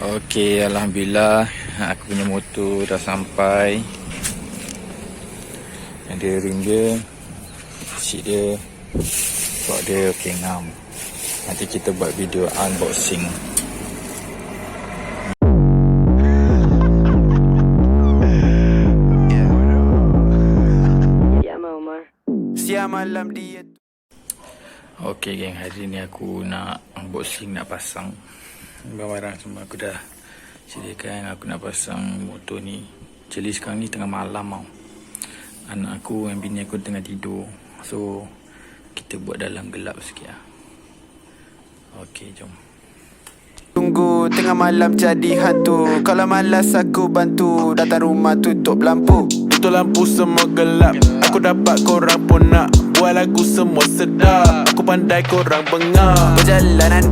Okey, Alhamdulillah. Aku punya motor dah sampai. Ada ring dia Seat dia Buat dia okey ngam. Nanti kita buat video unboxing. Siang malam dia Okey geng, hari ni aku nak unboxing nak pasang Barang-barang semua aku dah sediakan. Aku nak pasang motor ni. Jadi sekarang ni tengah malam tau Anak aku dan bini aku tengah tidur. So kita buat dalam gelap sikit lah. Okey jom. Tunggu tengah malam jadi hantu. Kalau malas aku bantu. Datang rumah tutup lampu. Tutup lampu semua gelap. Aku dapat korang pun nak. Buat lagu semua sedap. Aku pandai korang bengap. Perjalanan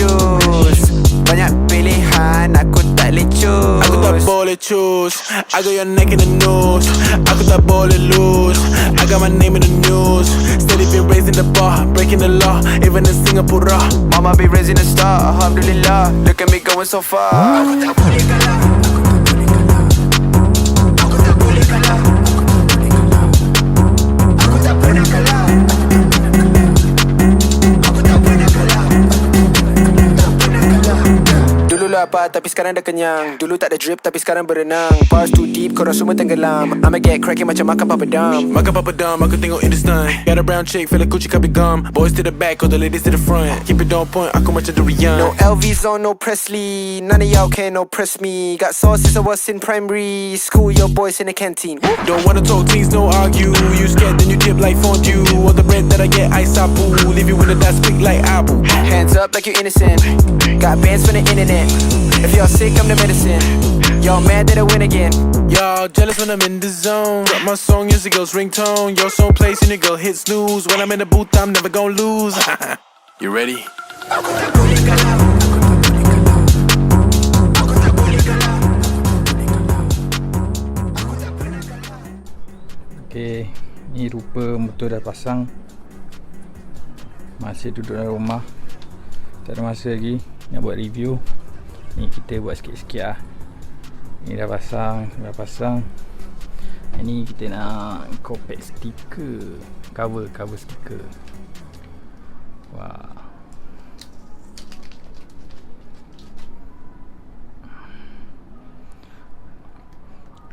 shoes Banyak pilihan aku tak boleh choose Aku tak boleh choose. I got your neck in the news Aku tak boleh lose. I got my name in the news. Steady been raising the bar Breaking the law. Even in Singapore Mama be raising a star Alhamdulillah. Look at me going so far. Aku tak boleh kalah lapar tapi sekarang dah kenyang. Dulu tak ada drip tapi sekarang berenang. Bars too deep korang semua tenggelam. I'ma get cracking macam makan papadam Makan papadam aku tengok Hindustan Got a brown chick feel like Gucci copy gum. Boys to the back all the ladies to the front. Keep it on point aku macam durian. No LVs on no Presley. None of y'all can oppress me. Got sauce since I was in primary School your boys in the canteen. Don't wanna talk things no argue. You scared then you dip like fondue. All the bread that I get I sapu. Leave you in the dust quick like apple Hands up like you innocent. Got bands from the internet If y'all sick I'm the medicine. Y'all mad that I win again. Y'all jealous when I'm in the zone. Drop my song years ago's ringtone. Your song plays and your girl hit snooze When I'm in the booth I'm never gonna lose. You ready? Okay, ni rupa motor dah pasang. Masih duduk dalam rumah. Tak ada masa lagi nak buat review Ni kita buat sikit-sikit lah. Ni dah pasang, dah pasang. Yang ni kita nak compact stiker. Cover, cover stiker. Wah.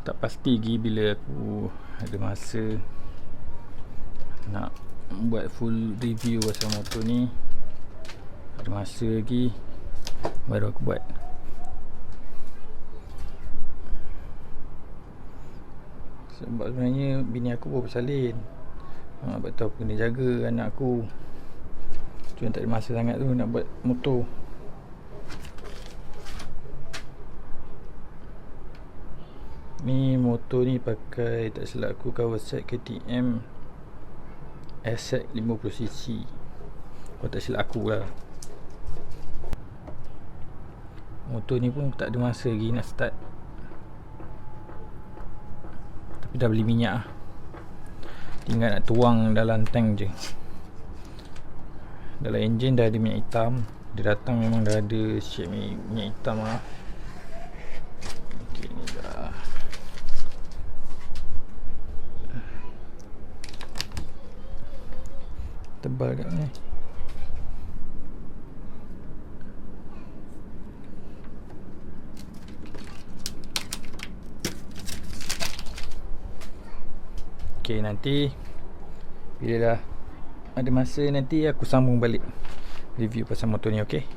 Tak pasti lagi bila aku ada masa Nak buat full review pasal motor ni. Ada masa lagi Baru aku buat Sebab sebenarnya bini aku pun bersalin. Ha, Sebab tu aku kena jaga anak aku. Cuma tak ada masa sangat tu nak buat motor. Ni motor ni pakai tak silap aku Kawasaki KTM SX 50cc Kalau tak silap aku lah. Motor ni pun tak ada masa lagi nak start dah beli minyak lah Tinggal nak tuang dalam tank je. Dalam enjin dah ada minyak hitam. Dia datang memang dah ada shade minyak hitam lah Okay ni dah. Tebal kat ni Okay nanti Bila dah Ada masa nanti aku sambung balik Review pasal motor ni okay